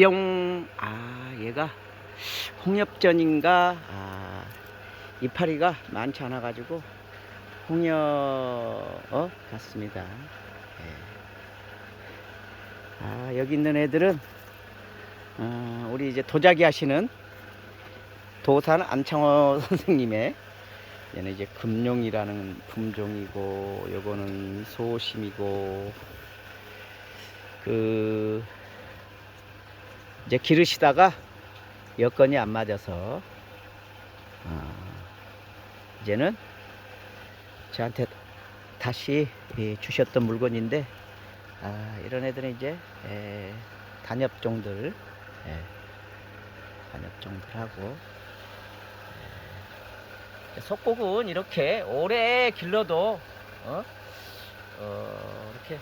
뿅. 아, 얘가 홍엽전인가? 아, 이파리가 많지 않아 가지고 홍엽 어 같습니다. 예. 아, 여기 있는 애들은 어, 우리 이제 도자기 하시는 도산 안창호 선생님의 얘는 이제 금룡이라는 품종이고 요거는 소심이고 그 이제 기르시다가 여건이 안 맞아서 어, 이제는 저한테 다시 예, 주셨던 물건인데 아, 이런 애들은 이제 에, 단엽종들 예, 단엽종들하고 예. 속곡은 이렇게 오래 길러도 어? 어, 이렇게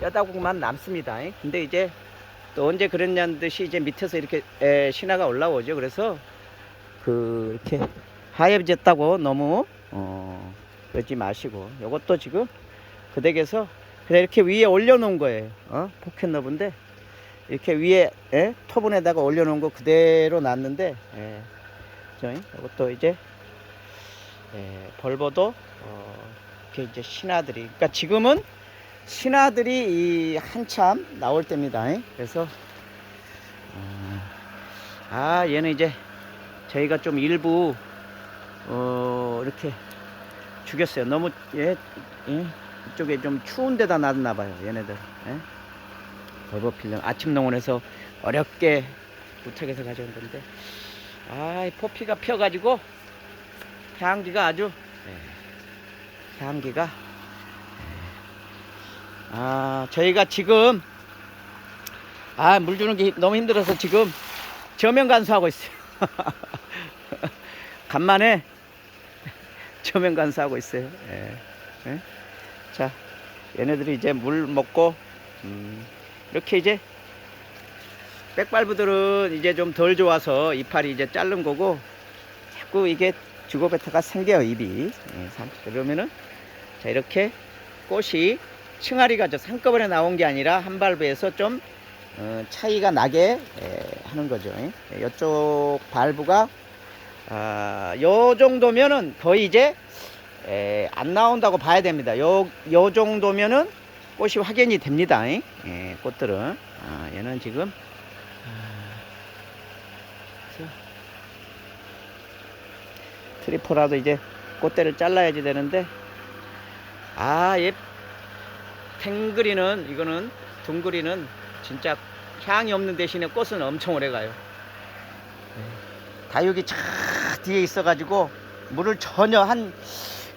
뼈다국만 남습니다. 근데 이제 또 언제 그랬냐는 듯이 이제 밑에서 이렇게 에, 신화가 올라오죠. 그래서 그 이렇게 하얘졌다고 너무 어, 그러지 마시고 요것도 지금 그 댁에서 그냥 이렇게 위에 올려놓은 거예요. 어? 포켓 너브인데 이렇게 위에 에? 토분에다가 올려놓은 거 그대로 놨는데 이것도 이제 예, 벌버도 어, 이렇게 이제 신하들이 그러니까 지금은 신하들이 이 한참 나올 때입니다. 예. 그래서 어, 아 얘는 이제 저희가 좀 일부 어, 이렇게 죽였어요. 너무 예, 예, 이쪽에 좀 추운 데다 놨나 봐요. 얘네들. 예? 벌버필름 아침 농원에서 어렵게 부탁해서 가져온 건데 아, 이 포피가 펴가지고 향기가 아주 예, 향기가 예. 아 저희가 지금 아 물 주는 게 너무 힘들어서 지금 저면 간수하고 있어요. 간만에 저면 간수하고 있어요. 예. 예? 자 얘네들이 이제 물 먹고 음, 이렇게 이제 백발부들은 이제 좀 덜 좋아서 이파리 이제 자른 거고 자꾸 이게 주고배터가 생겨요 입이 예, 상- 그러면은 자 이렇게 꽃이 층아리가 저 한꺼번에 나온 게 아니라 한 발부에서 좀 어, 차이가 나게 예, 하는 거죠. 예, 이쪽 발부가 아, 요 정도면은 거의 이제 에, 안 나온다고 봐야 됩니다. 요, 요 정도면은 꽃이 확연히 됩니다. 예, 꽃들은. 아, 얘는 지금 그래서 트리포라도 이제 꽃대를 잘라야지 되는데 아얘 탱그리는 이거는 둥그리는 진짜 향이 없는 대신에 꽃은 엄청 오래 가요. 네. 다육이 차 뒤에 있어 가지고 물을 전혀 한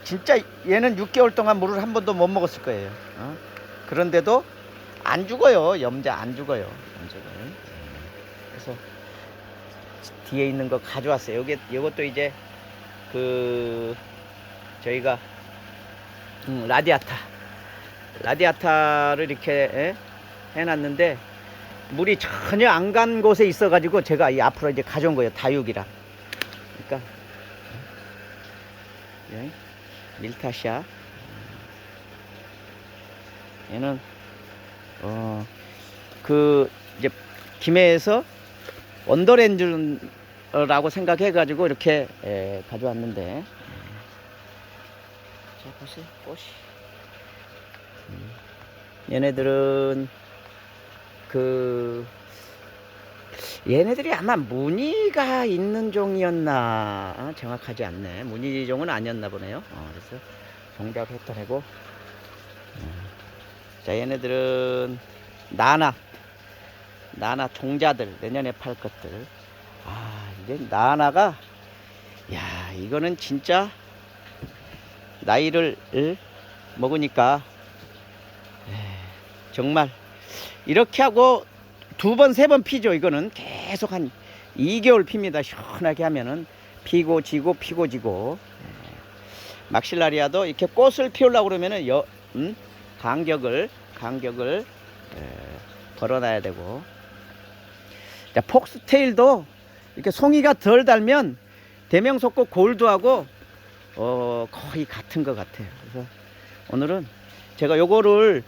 진짜 얘는 6개월 동안 물을 한 번도 못 먹었을 거예요. 어? 그런데도 안 죽어요. 염자 안 죽어요. 염자는 그래서 뒤에 있는 거 가져왔어요. 요게 요것도 이제 그 저희가 음, 라디아타 라디아타를 이렇게 예? 해놨는데 물이 전혀 안 간 곳에 있어가지고 제가 이 앞으로 이제 가져온 거예요. 다육이랑. 그러니까 예? 밀타시아 얘는 어 그 이제 김해에서 원더랜드라고 생각해가지고 이렇게 에, 가져왔는데 자 보세요 꽃이 음. 얘네들은 그 얘네들이 아마 무늬가 있는 종이었나 어, 정확하지 않네. 무늬 종은 아니었나 보네요. 어, 그래서 했던 애고 음. 자 얘네들은 나나 나나 종자들 내년에 팔 것들. 아 이제 나나가 야 이거는 진짜 나이를 을 먹으니까 에, 정말. 이렇게 하고 두 번 세 번 피죠. 이거는 계속 한 2개월 핍니다. 시원하게 하면은. 피고 지고 피고 지고. 에, 막실라리아도 이렇게 꽃을 피우려고 그러면은 여, 음? 간격을 간격을 에, 걸어놔야 되고. 자, 폭스테일도 이렇게 송이가 덜 달면 대명속고 골드하고 어, 거의 같은 것 같아요. 그래서 오늘은 제가 요거를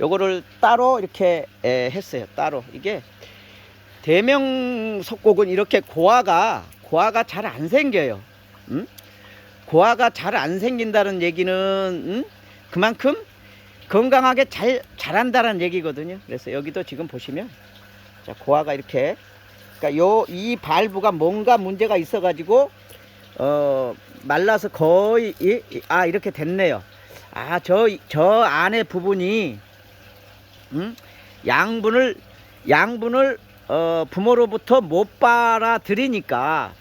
요거를 따로 이렇게 에, 했어요. 따로 이게 대명 속곡은 이렇게 고화가 고화가 잘 안 생겨요. 음? 고화가 잘 안 생긴다는 얘기는 음? 그만큼 건강하게 잘 자란다는 얘기거든요. 그래서 여기도 지금 보시면 자 고화가 이렇게 그러니까 요 이 발부가 뭔가 문제가 있어 가지고 어 말라서 거의 아 이렇게 됐네요. 아 저저 안에 부분이 음? 양분을 양분을 어, 부모로부터 못 빨아들이니까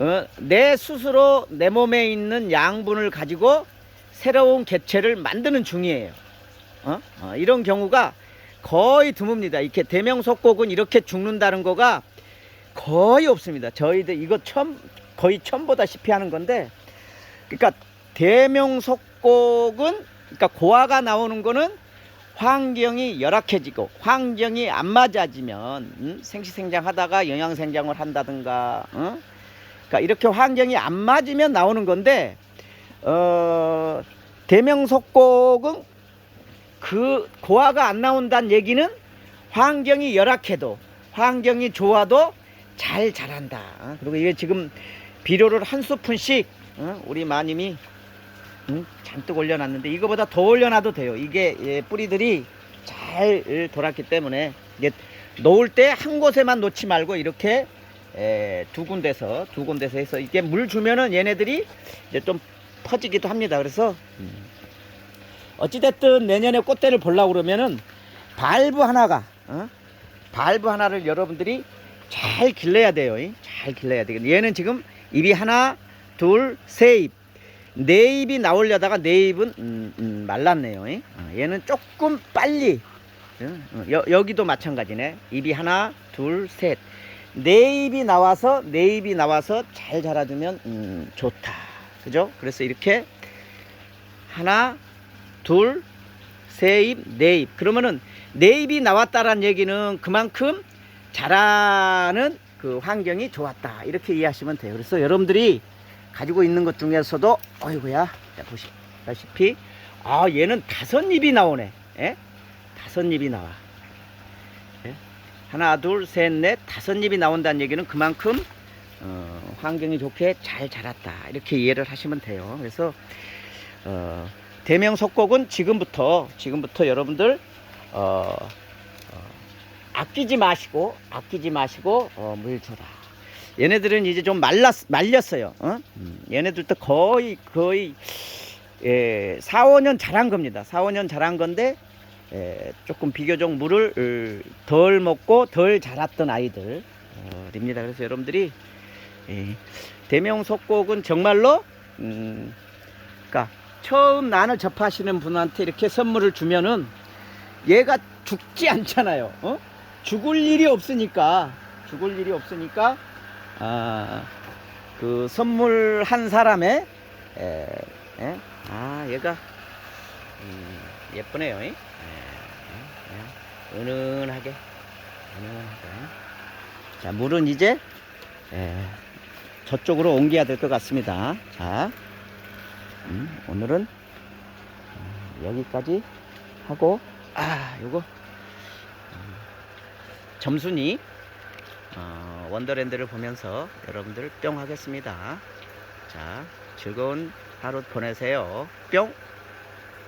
어, 내 스스로 내 몸에 있는 양분을 가지고 새로운 개체를 만드는 중이에요. 어? 어, 이런 경우가 거의 드뭅니다. 이렇게 대명속곡은 이렇게 죽는다는 거가 거의 없습니다. 저희들 이거 처음 거의 처음 보다시피 하는 건데, 그러니까 대명속곡은 그러니까 고화가 나오는 거는 환경이 열악해지고 환경이 안 맞아지면 음? 생시생장하다가 영양생장을 한다든가 어? 그러니까 이렇게 환경이 안 맞으면 나오는 건데 어, 대명속곡은 그 고화가 안 나온다는 얘기는 환경이 열악해도 환경이 좋아도 잘 자란다. 어? 그리고 이게 지금 비료를 한 스푼씩 어? 우리 마님이 음, 잔뜩 올려놨는데 이거보다 더 올려놔도 돼요. 이게 예, 뿌리들이 잘 돌았기 때문에 이게 놓을 때 한 곳에만 놓지 말고 이렇게 에, 두 군데서 두 군데서 해서 이게 물 주면은 얘네들이 이제 좀 퍼지기도 합니다. 그래서 음, 어찌됐든 내년에 꽃대를 보려고 그러면은 발부 하나가 어? 발부 하나를 여러분들이 잘 길러야 돼요. 이. 잘 길러야 되겠 얘는 지금 입이 하나, 둘, 세 입. 네 입이 나오려다가 네 입은 음, 음, 말랐네요. 이. 어, 얘는 조금 빨리 어, 여, 여기도 마찬가지네. 입이 하나, 둘, 셋. 네 입이 나와서 네 입이 나와서 잘 자라주면 음, 좋다. 그죠? 그래서 이렇게 하나, 둘, 세 입, 네 입. 그러면은 네 입이 나왔다라는 얘기는 그만큼 자라는 그 환경이 좋았다. 이렇게 이해하시면 돼요. 그래서 여러분들이 가지고 있는 것 중에서도 어이구야. 자, 보시다시피 아, 얘는 다섯 입이 나오네. 예? 다섯 입이 나와. 예? 하나, 둘, 셋, 넷, 다섯 입이 나온다는 얘기는 그만큼 어, 환경이 좋게 잘 자랐다. 이렇게 이해를 하시면 돼요. 그래서 어, 대명 속곡은 지금부터 지금부터 여러분들 어, 어, 아끼지 마시고 아끼지 마시고 어, 물 줘라. 얘네들은 이제 좀 말랐 말렸어요. 어? 음, 얘네들도 거의 거의 예, 4, 5년 자란 겁니다. 4, 5년 자란 건데 예, 조금 비교적 물을 어, 덜 먹고 덜 자랐던 아이들입니다. 그래서 여러분들이 예, 대명 속곡은 정말로 음, 그러니까 처음 난을 접하시는 분한테 이렇게 선물을 주면은 얘가 죽지 않잖아요. 어? 죽을 일이 없으니까 죽을 일이 없으니까 아, 그 선물한 사람의 에, 에? 아 얘가 음, 예쁘네요. 이? 에, 에, 에, 은은하게 은은하게 자 물은 이제 에, 저쪽으로 옮겨야 될 것 같습니다. 자. 음, 오늘은 음, 여기까지 하고 아 요거 음, 점순이 어, 원더랜드를 보면서 여러분들 뿅 하겠습니다. 자 즐거운 하루 보내세요. 뿅